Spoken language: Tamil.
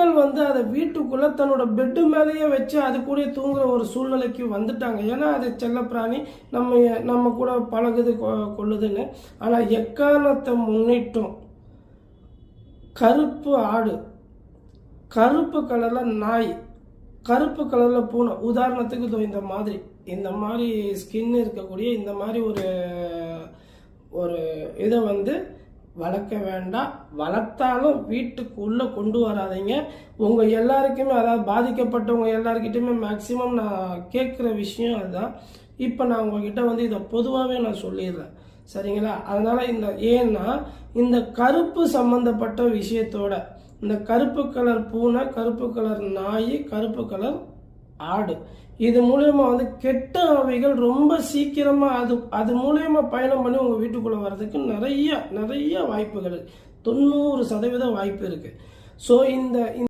மக்கள் வந்து அதை வீட்டுக்குள்ளே தன்னோட பெட்டு மேலேயே வச்சு அது கூட தூங்குற ஒரு சூழ்நிலைக்கு வந்துட்டாங்க. ஏன்னா அது செல்லப்பிராணி நம்ம நம்ம கூட பழகுது கொ- கொள்ளுதுன்னு. ஆனால் எக்காரணத்தை முன்னிட்டும் கருப்பு ஆடு கருப்பு கலரில் நாய் கருப்பு கலரில் பூனை. உதாரணத்துக்கு இதோ இந்த மாதிரி இந்த மாதிரி ஸ்கின் இருக்கக்கூடிய இந்த மாதிரி ஒரு ஒரு இதை வந்து வளர்க்க வேண்டாம். வளர்த்தாலும் வீட்டுக்குள்ளே கொண்டு வராதீங்க. உங்கள் எல்லாருக்குமே அதாவது பாதிக்கப்பட்டவங்க எல்லாருக்கிட்டையுமே மேக்ஸிமம் நான் கேட்குற விஷயம் அதுதான். இப்போ நான் உங்ககிட்ட வந்து இதை பொதுவாகவே நான் சொல்லிடுறேன். சரிங்களா? அதனால் இந்த ஏன்னா இந்த கருப்பு சம்மந்தப்பட்ட விஷயத்தோட இந்த கருப்பு கலர் பூனை கருப்பு கலர் நாய் கருப்பு கலர் ஆடு. இது மூலயமா வந்து கெட்ட அவைகள் ரொம்ப சீக்கிரமாக அது அது மூலயமா பயணம் பண்ணி உங்கள் வீட்டுக்குள்ளே வர்றதுக்கு நிறைய நிறைய வாய்ப்புகள் தொண்ணூறு சதவீத வாய்ப்பு இருக்குது ஸோ இந்த